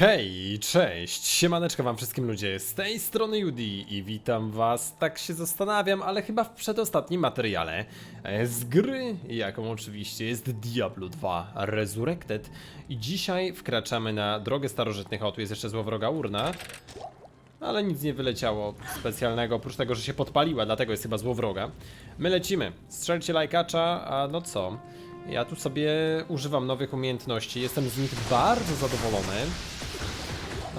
Hej, cześć, siemaneczko wam wszystkim ludzie, z tej strony Judy i witam was, tak się zastanawiam, ale chyba w przedostatnim materiale e, z gry, jaką oczywiście jest Diablo 2 Resurrected. I dzisiaj wkraczamy na drogę starożytnych, o tu jest jeszcze złowroga urna, ale nic nie wyleciało specjalnego, oprócz tego, że się podpaliła, dlatego jest chyba złowroga. My lecimy, strzelcie lajkacza, a no co, ja tu sobie używam nowych umiejętności, jestem z nich bardzo zadowolony.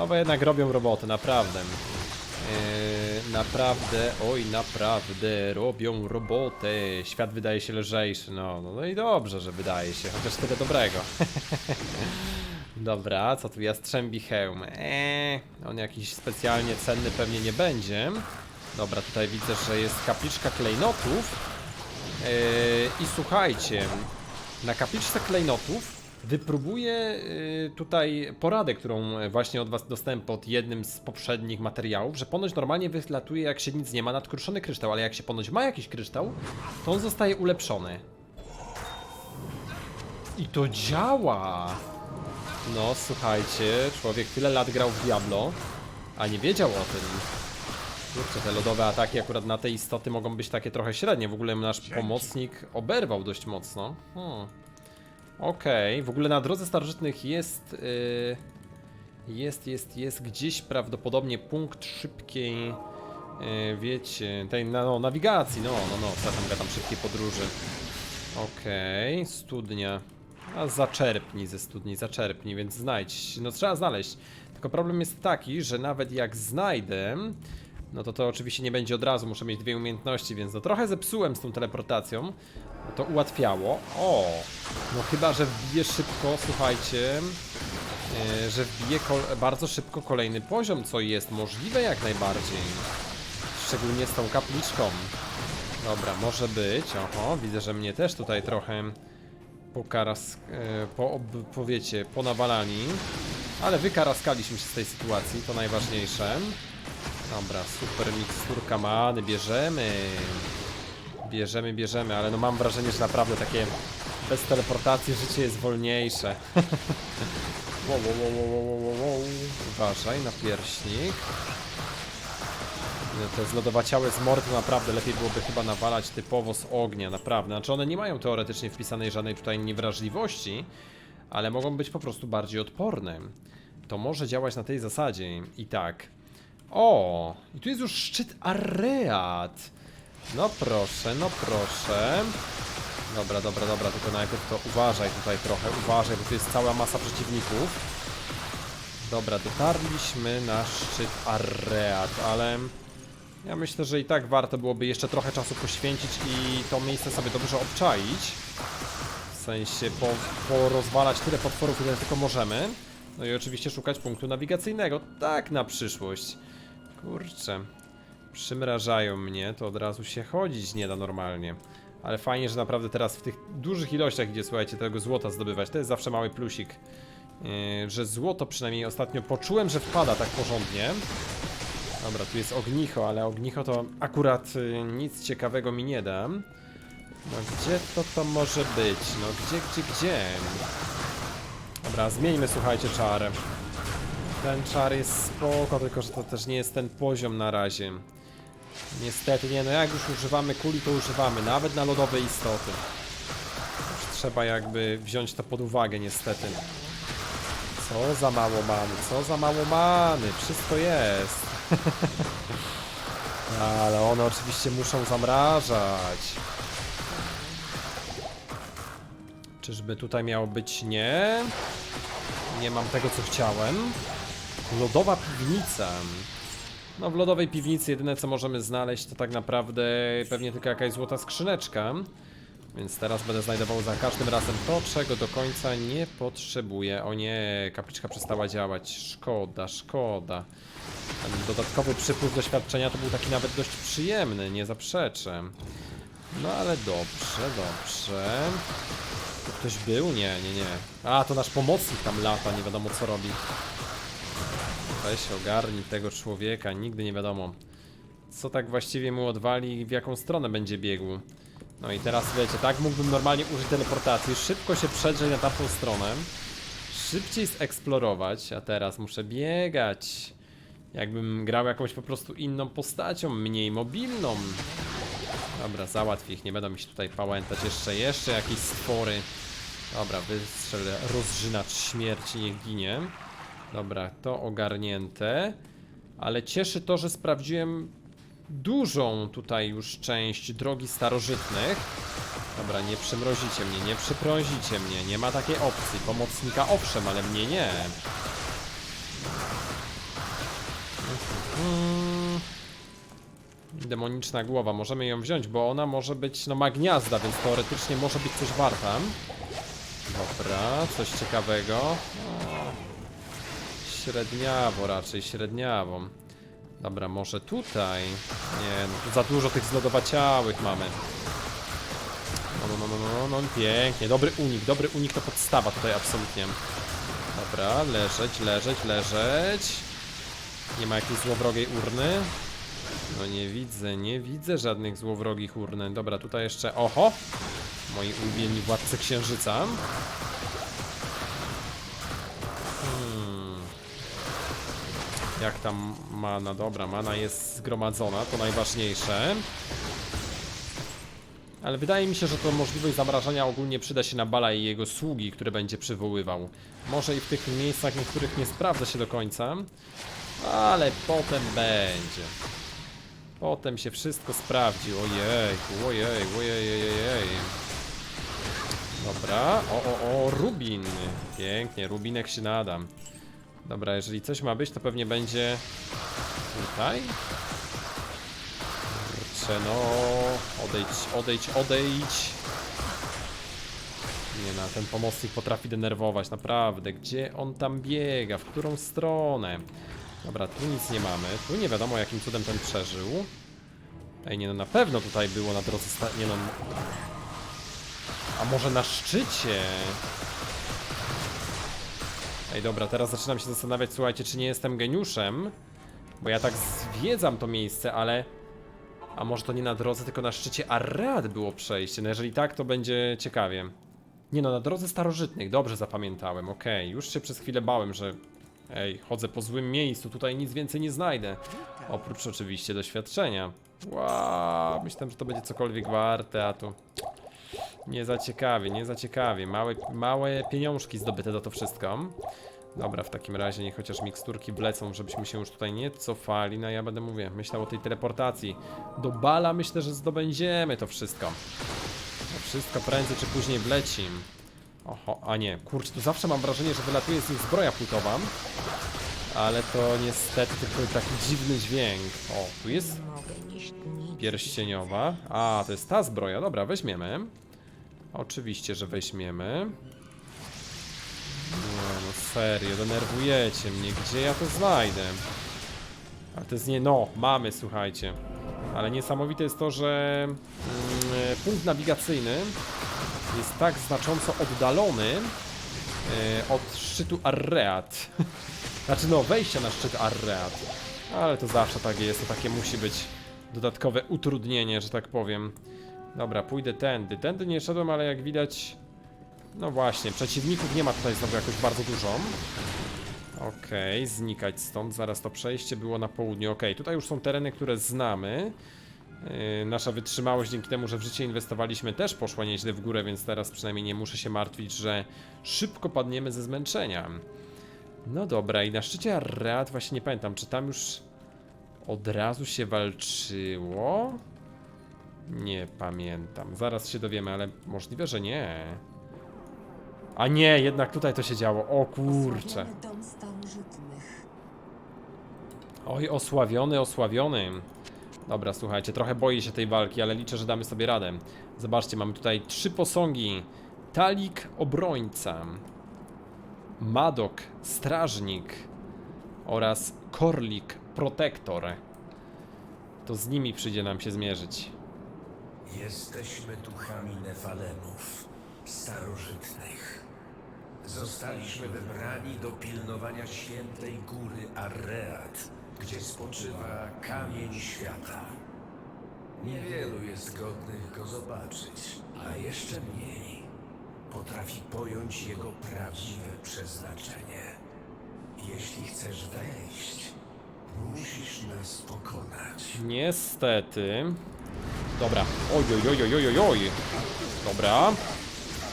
No bo jednak robią robotę, naprawdę. Yy, naprawdę, oj naprawdę robią robotę. Świat wydaje się lżejszy, no, no, no i dobrze, że wydaje się, chociaż tyle dobrego. Dobra, co tu jastrzębi hełm? Eee, on jakiś specjalnie cenny pewnie nie będzie. Dobra, tutaj widzę, że jest kapliczka klejnotów. Yy, I słuchajcie, na kapliczce klejnotów wypróbuję yy, tutaj poradę, którą właśnie od was dostałem pod jednym z poprzednich materiałów, że ponoć normalnie wylatuje jak się nic nie ma nadkruszony kryształ, ale jak się ponoć ma jakiś kryształ, to on zostaje ulepszony. I to działa! No słuchajcie, człowiek tyle lat grał w Diablo, a nie wiedział o tym. Kurczę, te lodowe ataki akurat na te istoty mogą być takie trochę średnie. W ogóle nasz pomocnik oberwał dość mocno. Hmm. Okej, w ogóle na drodze starożytnych jest... Yy, jest, jest, jest gdzieś prawdopodobnie punkt szybkiej... Yy, wiecie, tej no, nawigacji, no, no, no, co tam gadam, szybkiej podróży. Okej, studnia. A zaczerpnij ze studni, zaczerpnij, więc znajdź. No trzeba znaleźć. Tylko problem jest taki, że nawet jak znajdę, no to to oczywiście nie będzie od razu, muszę mieć dwie umiejętności, więc no trochę zepsułem z tą teleportacją. To ułatwiało. O! No chyba, że wbije szybko, słuchajcie, yy, że wbije bardzo szybko kolejny poziom, co jest możliwe jak najbardziej. Szczególnie z tą kapliczką. Dobra, może być. Oho, widzę, że mnie też tutaj trochę pokaras, e, po, powiecie, ponawalani. Ale wykaraskaliśmy się z tej sytuacji, to najważniejsze. Dobra, super miksturka many, bierzemy. Bierzemy, bierzemy, ale no mam wrażenie, że naprawdę takie bez teleportacji życie jest wolniejsze. wow, wow, wow, wow, wow. Uważaj na pierśnik. Te zlodowaciałe z mordu naprawdę lepiej byłoby chyba nawalać typowo z ognia, naprawdę. Znaczy one nie mają teoretycznie wpisanej żadnej tutaj niewrażliwości, ale mogą być po prostu bardziej odporne. To może działać na tej zasadzie. I tak. O! I tu jest już szczyt Areat. No proszę, no proszę. Dobra, dobra, dobra, tylko najpierw to uważaj tutaj trochę, uważaj, bo tu jest cała masa przeciwników. Dobra, dotarliśmy na szczyt Areat, ale ja myślę, że i tak warto byłoby jeszcze trochę czasu poświęcić i to miejsce sobie dobrze obczaić. W sensie po, porozwalać tyle potworów, ile tylko możemy. No i oczywiście szukać punktu nawigacyjnego, tak na przyszłość. Kurczę, przymrażają mnie, to od razu się chodzić nie da normalnie. Ale fajnie, że naprawdę teraz w tych dużych ilościach, gdzie słuchajcie, tego złota zdobywać, to jest zawsze mały plusik. Yy, że złoto przynajmniej ostatnio poczułem, że wpada tak porządnie. Dobra, tu jest ognicho, ale ognicho to akurat y, nic ciekawego mi nie da. No gdzie to to może być? No gdzie, gdzie, gdzie? Dobra, zmieńmy słuchajcie czar. Ten czar jest spoko, tylko że to też nie jest ten poziom na razie. Niestety, nie no jak już używamy kuli, to używamy, nawet na lodowe istoty. Już trzeba jakby wziąć to pod uwagę niestety. Co za mało many, co za mało many, wszystko jest. Ale one oczywiście muszą zamrażać. Czyżby tutaj miało być nie? Nie mam tego co chciałem. Lodowa piwnica. No w lodowej piwnicy jedyne co możemy znaleźć to tak naprawdę pewnie tylko jakaś złota skrzyneczka. Więc teraz będę znajdował za każdym razem to, czego do końca nie potrzebuję. O nie, kapliczka przestała działać. Szkoda, szkoda. Ten dodatkowy przypływ doświadczenia to był taki nawet dość przyjemny, nie zaprzeczę. No ale dobrze, dobrze. Tu ktoś był? Nie, nie, nie. A, to nasz pomocnik tam lata, nie wiadomo co robi. Weź ogarnij tego człowieka, nigdy nie wiadomo. Co tak właściwie mu odwali i w jaką stronę będzie biegł. No i teraz wiecie, tak mógłbym normalnie użyć teleportacji, szybko się przedrzeć na tamtą stronę. szybciej zeksplorować, a teraz muszę biegać. Jakbym grał jakąś po prostu inną postacią, mniej mobilną. Dobra, załatwię ich, nie będą mi się tutaj pałętać. Jeszcze, jeszcze jakieś stwory. Dobra, wystrzel rozżynacz śmierci, niech ginie. Dobra, to ogarnięte. Ale cieszy to, że sprawdziłem dużą tutaj już część drogi starożytnych. Dobra, nie przymrozicie mnie, nie przyprązicie mnie, nie ma takiej opcji. Pomocnika owszem, ale mnie nie. Mhm. Demoniczna głowa, możemy ją wziąć, bo ona może być, no ma gniazda, więc teoretycznie może być coś warta. Dobra, coś ciekawego. Średniawo raczej, średniawo. Dobra, może tutaj? Nie, no tu za dużo tych zlodowaciałych mamy. No, no, no, no, no, no, pięknie. Dobry unik, dobry unik to podstawa tutaj absolutnie. Dobra, leżeć, leżeć, leżeć. Nie ma jakiejś złowrogiej urny? No nie widzę, nie widzę żadnych złowrogich urny. Dobra, tutaj jeszcze, oho! Moi ulubieni władcy księżyca. Jak tam mana? Dobra, mana jest zgromadzona, to najważniejsze. Ale wydaje mi się, że to możliwość zamrażania ogólnie przyda się na Bala i jego sługi, które będzie przywoływał. Może i w tych miejscach niektórych nie sprawdza się do końca, ale potem będzie. Potem się wszystko sprawdzi. Ojej, ojej, ojej, ojej. Dobra, o, o, o, Rubin. Pięknie, Rubinek się nadam. Dobra, jeżeli coś ma być, to pewnie będzie tutaj. Kurczę, no. Odejdź, odejdź, odejdź. Nie no, ten pomocnik potrafi denerwować, naprawdę. Gdzie on tam biega? W którą stronę? Dobra, tu nic nie mamy. Tu nie wiadomo, jakim cudem ten przeżył. Ej, nie no, na pewno tutaj było na drodze sta... Nie no... A może na szczycie? Ej, dobra, teraz zaczynam się zastanawiać, słuchajcie, czy nie jestem geniuszem? Bo ja tak zwiedzam to miejsce, ale... A może to nie na drodze, tylko na szczycie Arad było przejście? No jeżeli tak, to będzie ciekawie. Nie no, na drodze starożytnych, dobrze zapamiętałem, okej. Już się przez chwilę bałem, że... Ej, chodzę po złym miejscu, tutaj nic więcej nie znajdę. Oprócz oczywiście doświadczenia. Wow, myślałem, że to będzie cokolwiek warte, a tu... Nie za ciekawie, nie za ciekawie. Małe, małe pieniążki zdobyte do to wszystko. Dobra, w takim razie niech chociaż miksturki wlecą, żebyśmy się już tutaj nie cofali. No ja będę, mówię, myślał o tej teleportacji. Do bala myślę, że zdobędziemy to wszystko. To wszystko prędzej czy później wleci. Oho, a nie, kurczę, tu zawsze mam wrażenie, że wylatuje z nich zbroja płytowa. Ale to niestety tylko taki dziwny dźwięk. O, tu jest pierścieniowa. A, to jest ta zbroja, dobra, weźmiemy. Oczywiście, że weźmiemy. Nie no, serio, denerwujecie mnie. Gdzie ja to znajdę? A to jest nie... No, mamy, słuchajcie. Ale niesamowite jest to, że mm, punkt nawigacyjny jest tak znacząco oddalony e, od szczytu Arreat. Znaczy no, wejścia na szczyt Arreat. Ale to zawsze tak jest, to takie musi być dodatkowe utrudnienie, że tak powiem. Dobra, pójdę tędy. Tędy nie szedłem, ale jak widać... No właśnie, przeciwników nie ma tutaj znowu jakoś bardzo dużo. Okej, znikać stąd. Zaraz to przejście było na południu. Okej, tutaj już są tereny, które znamy. Yy, nasza wytrzymałość dzięki temu, że w życie inwestowaliśmy też poszła nieźle w górę, więc teraz przynajmniej nie muszę się martwić, że szybko padniemy ze zmęczenia. No dobra, i na szczycie Arreat właśnie nie pamiętam, czy tam już od razu się walczyło? Nie pamiętam. Zaraz się dowiemy, ale możliwe, że nie. A nie, jednak tutaj to się działo. O kurcze. Osławiony dom starożytnych. Oj, osławiony, osławiony. Dobra, słuchajcie, trochę boję się tej walki, ale liczę, że damy sobie radę. Zobaczcie, mamy tutaj trzy posągi. Talik, obrońca. Madok, strażnik. Oraz Korlik, protektor. To z nimi przyjdzie nam się zmierzyć. Jesteśmy duchami Nefalemów, starożytnych. Zostaliśmy wybrani do pilnowania świętej góry Arreat, gdzie spoczywa kamień świata. Niewielu jest godnych go zobaczyć, a jeszcze mniej potrafi pojąć jego prawdziwe przeznaczenie. Jeśli chcesz wejść, musisz nas pokonać. Niestety. Dobra. Oj, oj, oj, oj, oj, oj. Dobra.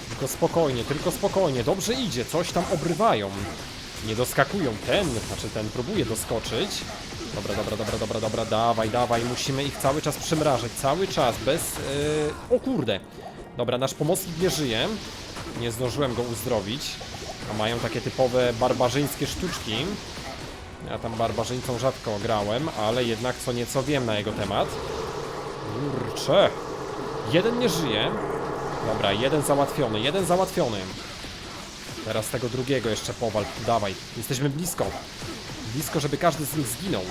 Tylko spokojnie, tylko spokojnie. Dobrze idzie, coś tam obrywają. Nie doskakują. Ten, znaczy ten próbuje doskoczyć. Dobra, dobra, dobra, dobra, dobra, dawaj, dawaj. Musimy ich cały czas przymrażać, cały czas, bez... Yy... O kurde. Dobra, nasz pomocnik nie żyje. Nie zdążyłem go uzdrowić. A mają takie typowe barbarzyńskie sztuczki. Ja tam barbarzyńcą rzadko grałem, ale jednak co nieco wiem na jego temat. Kurczę. Jeden nie żyje. Dobra, jeden załatwiony, jeden załatwiony. Teraz tego drugiego jeszcze powal. Dawaj, jesteśmy blisko. Blisko, żeby każdy z nich zginął.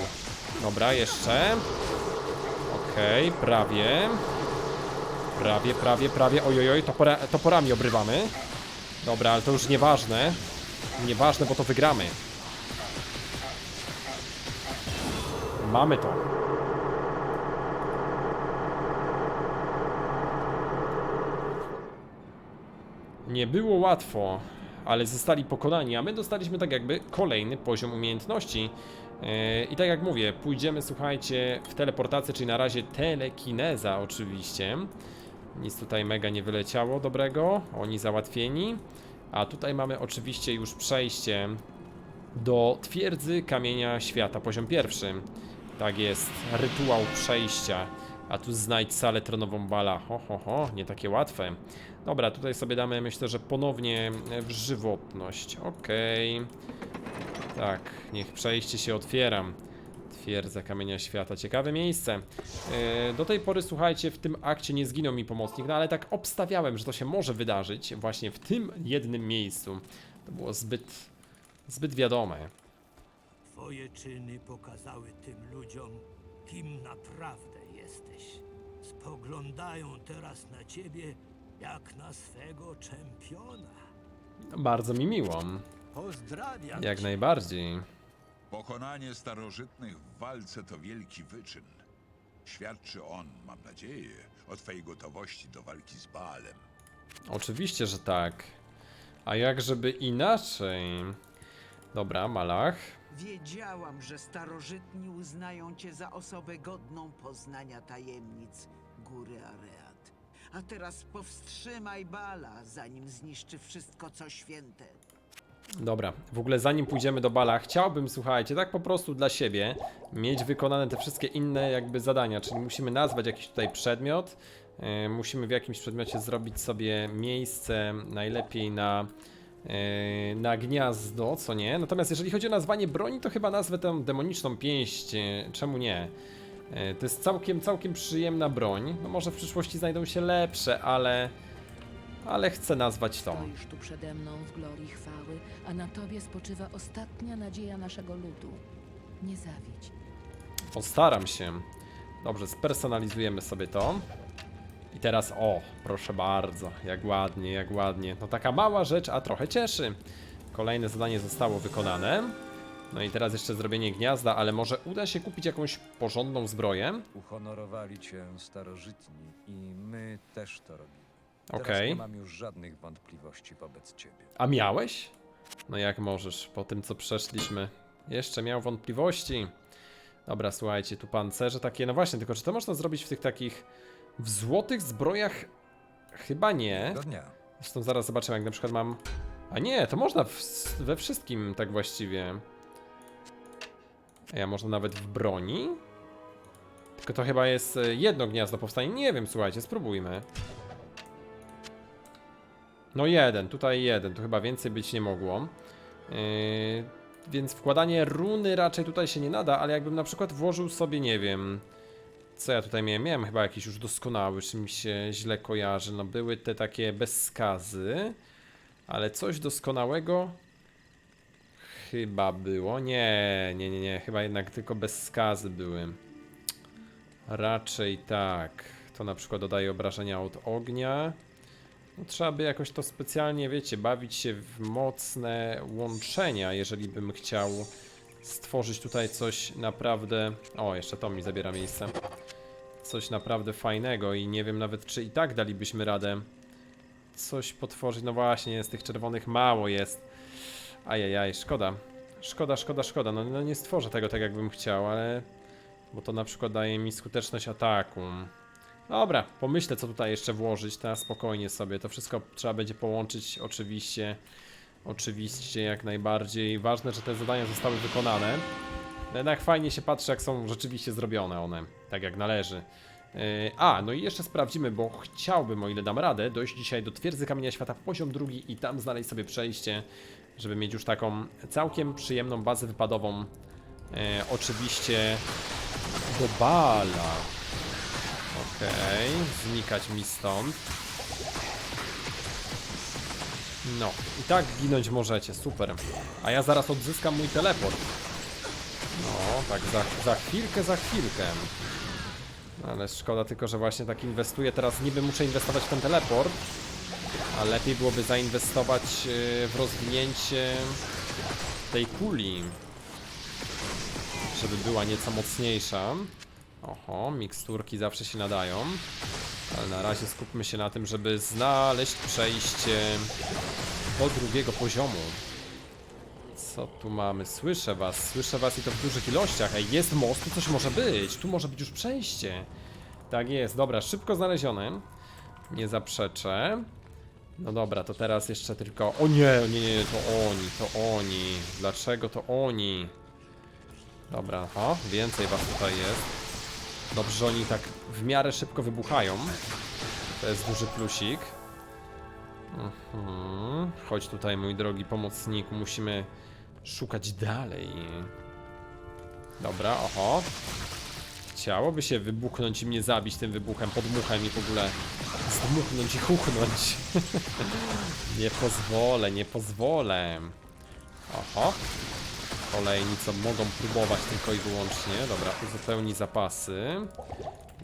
Dobra, jeszcze. Okej, prawie. Prawie, prawie, prawie. Ojojoj, topora, toporami obrywamy. Dobra, ale to już nieważne. Nieważne, bo to wygramy. Mamy to. Nie było łatwo, ale zostali pokonani, a my dostaliśmy tak jakby kolejny poziom umiejętności. Yy, I tak jak mówię, pójdziemy, słuchajcie, w teleportację, czyli na razie telekineza oczywiście. Nic tutaj mega nie wyleciało dobrego, oni załatwieni. A tutaj mamy oczywiście już przejście do twierdzy kamienia świata, poziom pierwszy. Tak jest, rytuał przejścia. A tu znajdź salę tronową bala. Ho, ho, ho, nie takie łatwe. Dobra, tutaj sobie damy, myślę, że ponownie e, w żywotność. Okej. Tak, niech przejście się otwiera. Twierdza kamienia świata. Ciekawe miejsce. E, do tej pory, słuchajcie, w tym akcie nie zginął mi pomocnik, no ale tak obstawiałem, że to się może wydarzyć właśnie w tym jednym miejscu. To było zbyt, zbyt wiadome. Twoje czyny pokazały tym ludziom, kim naprawdę jesteś. Spoglądają teraz na ciebie jak na swego czempiona. Bardzo mi miło. Pozdrawiam Jak cię. najbardziej. Pokonanie starożytnych w walce to wielki wyczyn. Świadczy on, mam nadzieję, o twojej gotowości do walki z Baalem. Oczywiście, że tak. A jak żeby inaczej? Dobra, Malach. Wiedziałam, że starożytni uznają cię za osobę godną poznania tajemnic góry Areat. A teraz powstrzymaj Bala, zanim zniszczy wszystko, co święte. Dobra, w ogóle zanim pójdziemy do bala, chciałbym, słuchajcie, tak po prostu dla siebie, mieć wykonane te wszystkie inne jakby zadania, czyli musimy nazwać jakiś tutaj przedmiot, yy, musimy w jakimś przedmiocie zrobić sobie miejsce, najlepiej na, na gniazdo, co nie? Natomiast jeżeli chodzi o nazwanie broni, to chyba nazwę tę demoniczną pięść, yy, czemu nie? Yy, to jest całkiem, całkiem przyjemna broń, no może w przyszłości znajdą się lepsze, ale... Ale chcę nazwać tą. Stoisz tu przede mną w glorii chwały, a na tobie spoczywa ostatnia nadzieja naszego ludu. Nie. Postaram się. Dobrze, spersonalizujemy sobie to. I teraz, o, proszę bardzo, jak ładnie, jak ładnie. No taka mała rzecz, a trochę cieszy. Kolejne zadanie zostało wykonane. No i teraz jeszcze zrobienie gniazda, ale może uda się kupić jakąś porządną zbroję? Uhonorowali cię starożytni i my też to robimy. Teraz Okej. nie mam już żadnych wątpliwości wobec ciebie. A miałeś? No jak możesz, po tym co przeszliśmy. Jeszcze miał wątpliwości. Dobra, słuchajcie, tu pancerze takie, no właśnie, tylko czy to można zrobić w tych takich, w złotych zbrojach? Chyba nie. Do dnia. Zresztą zaraz zobaczymy, jak na przykład mam... A nie, to można w, we wszystkim tak właściwie. A ja można nawet w broni? Tylko to chyba jest e, jedno gniazdo powstanie. Nie wiem, słuchajcie, spróbujmy. No jeden, tutaj jeden, tu chyba więcej być nie mogło. Yy, więc wkładanie runy raczej tutaj się nie nada, ale jakbym na przykład włożył sobie, nie wiem... Co ja tutaj miałem? Miałem chyba jakiś już doskonały, czy mi się źle kojarzy. No były te takie bez skazy, ale coś doskonałego chyba było. Nie, nie, nie, nie, chyba jednak tylko bez skazy były. Raczej tak. To na przykład dodaje obrażenia od ognia. No, trzeba by jakoś to specjalnie, wiecie, bawić się w mocne łączenia, jeżeli bym chciał stworzyć tutaj coś naprawdę... O, jeszcze to mi zabiera miejsce. Coś naprawdę fajnego i nie wiem nawet, czy i tak dalibyśmy radę coś potworzyć. No właśnie, z tych czerwonych mało jest. Ajajaj, szkoda. Szkoda, szkoda, szkoda. No, no nie stworzę tego tak, jakbym chciał, ale... Bo to na przykład daje mi skuteczność ataku. Dobra, pomyślę, co tutaj jeszcze włożyć. Teraz spokojnie sobie. To wszystko trzeba będzie połączyć, oczywiście. Oczywiście, jak najbardziej. Ważne, że te zadania zostały wykonane. Jednak fajnie się patrzy, jak są rzeczywiście zrobione one. Tak jak należy. Yy, A, no i jeszcze sprawdzimy, bo chciałbym, o ile dam radę, dojść dzisiaj do twierdzy Kamienia Świata, poziom drugi i tam znaleźć sobie przejście, żeby mieć już taką całkiem przyjemną bazę wypadową. Yy, oczywiście do bala. Okej, znikać mi stąd. No, i tak ginąć możecie, super. A ja zaraz odzyskam mój teleport. No, tak za, za chwilkę, za chwilkę. Ale szkoda tylko, że właśnie tak inwestuję. Teraz niby muszę inwestować w ten teleport, a lepiej byłoby zainwestować yy, w rozwinięcie tej kuli, żeby była nieco mocniejsza. Oho, miksturki zawsze się nadają. Ale na razie skupmy się na tym, żeby znaleźć przejście do drugiego poziomu. Co tu mamy? Słyszę was, słyszę was i to w dużych ilościach. Ej, jest most, tu coś może być. Tu może być już przejście. Tak jest, dobra, szybko znalezione. Nie zaprzeczę. No dobra, to teraz jeszcze tylko... O nie, nie, nie, to oni, to oni. Dlaczego to oni? Dobra, aha, więcej was tutaj jest. Dobrze, że oni tak w miarę szybko wybuchają. To jest duży plusik. Mhm. Chodź tutaj, mój drogi pomocniku, musimy szukać dalej. Dobra, oho. Chciałoby się wybuchnąć i mnie zabić tym wybuchem, podmuchem i w ogóle zdmuchnąć i chuchnąć. nie pozwolę, nie pozwolę. Oho. Kolejni co mogą próbować tylko i wyłącznie. Dobra, uzupełni zapasy.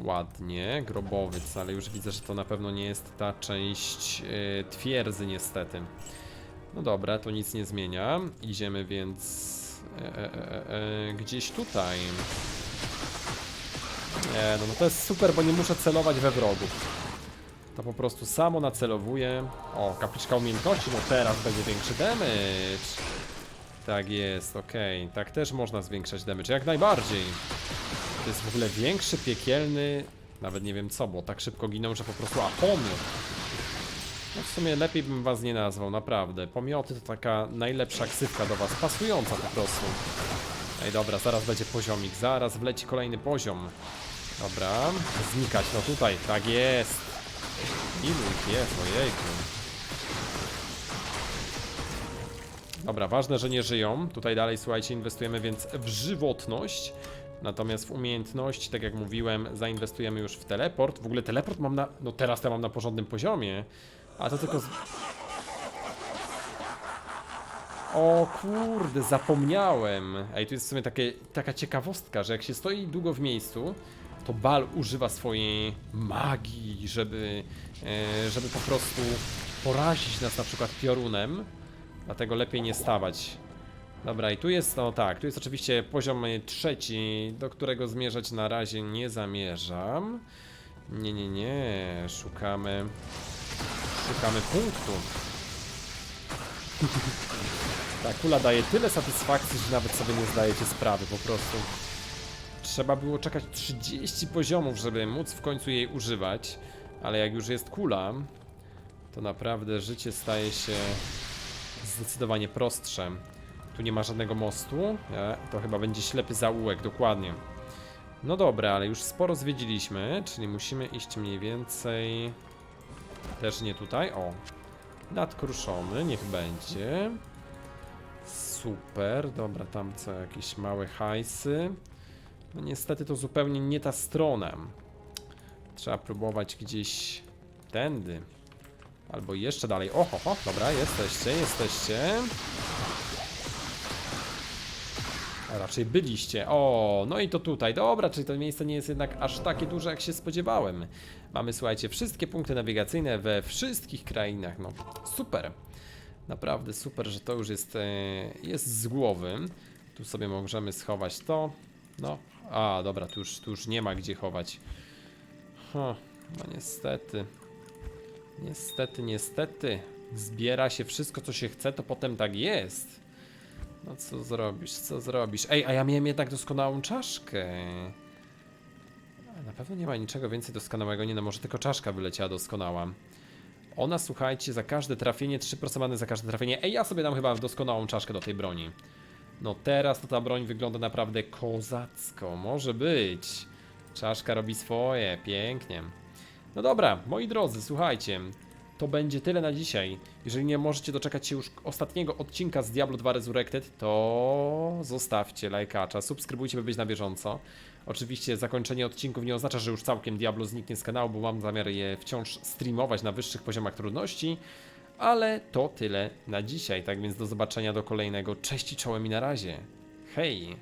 Ładnie, grobowiec, ale już widzę, że to na pewno nie jest ta część yy, twierdzy niestety. No dobra, to nic nie zmienia. Idziemy więc e, e, e, e, gdzieś tutaj. Nie, no, no to jest super, bo nie muszę celować we wrogów. To po prostu samo nacelowuje. O, kapliczka umiejętności, no teraz będzie większy damage. Tak jest, okej. Tak też można zwiększać damage, jak najbardziej. To jest w ogóle większy, piekielny... Nawet nie wiem co, bo tak szybko giną, że po prostu atomy. No w sumie lepiej bym was nie nazwał, naprawdę. Pomioty to taka najlepsza ksywka do was, pasująca po prostu. Ej, dobra, zaraz będzie poziomik, zaraz wleci kolejny poziom. Dobra, znikać, no tutaj, tak jest. Ilu ich jest, ojejku. Dobra, ważne, że nie żyją. Tutaj dalej, słuchajcie, inwestujemy więc w żywotność. Natomiast w umiejętności, tak jak mówiłem, zainwestujemy już w teleport. W ogóle teleport mam na... No teraz to mam na porządnym poziomie. A to tylko... Z... O kurde, zapomniałem. Ej, tu jest w sumie takie, taka ciekawostka, że jak się stoi długo w miejscu, to Bal używa swojej magii, żeby, e, żeby po prostu porazić nas na przykład piorunem. Dlatego lepiej nie stawać. Dobra, i tu jest, no tak, tu jest oczywiście poziom y, trzeci, do którego zmierzać na razie nie zamierzam. Nie, nie, nie, szukamy, szukamy punktu. Ta kula daje tyle satysfakcji, że nawet sobie nie zdajecie sprawy po prostu. Trzeba było czekać 30 poziomów, żeby móc w końcu jej używać, ale jak już jest kula, to naprawdę życie staje się zdecydowanie prostsze. Tu nie ma żadnego mostu. Nie, to chyba będzie ślepy zaułek, dokładnie. No dobra, ale już sporo zwiedziliśmy, czyli musimy iść mniej więcej... Też nie tutaj, o. Nadkruszony, niech będzie. Super, dobra, tam co, jakieś małe hajsy. No niestety to zupełnie nie ta strona. Trzeba próbować gdzieś tędy. Albo jeszcze dalej. Oho, ho, dobra, jesteście, jesteście. Raczej byliście. O, no i to tutaj. Dobra, czyli to miejsce nie jest jednak aż takie duże, jak się spodziewałem. Mamy, słuchajcie, wszystkie punkty nawigacyjne we wszystkich krainach. No, super. Naprawdę super, że to już jest, e, jest z głowy. Tu sobie możemy schować to. No, a, dobra, tu już, tu już nie ma gdzie chować. Huh, no niestety. Niestety, niestety. Zbiera się wszystko, co się chce, to potem tak jest. No co zrobisz, co zrobisz? Ej, a ja miałem jednak doskonałą czaszkę. Na pewno nie ma niczego więcej doskonałego. Nie no, może tylko czaszka wyleciała doskonała. Ona, słuchajcie, za każde trafienie, 3% many za każde trafienie. Ej, ja sobie dam chyba doskonałą czaszkę do tej broni. No teraz to ta broń wygląda naprawdę kozacko. Może być. Czaszka robi swoje, pięknie. No dobra, moi drodzy, słuchajcie. To będzie tyle na dzisiaj. Jeżeli nie możecie doczekać się już ostatniego odcinka z Diablo 2 Resurrected, to zostawcie lajkacza, subskrybujcie, by być na bieżąco. Oczywiście zakończenie odcinków nie oznacza, że już całkiem Diablo zniknie z kanału, bo mam zamiar je wciąż streamować na wyższych poziomach trudności. Ale to tyle na dzisiaj, tak więc do zobaczenia do kolejnego. Cześć i czołem i na razie. Hej!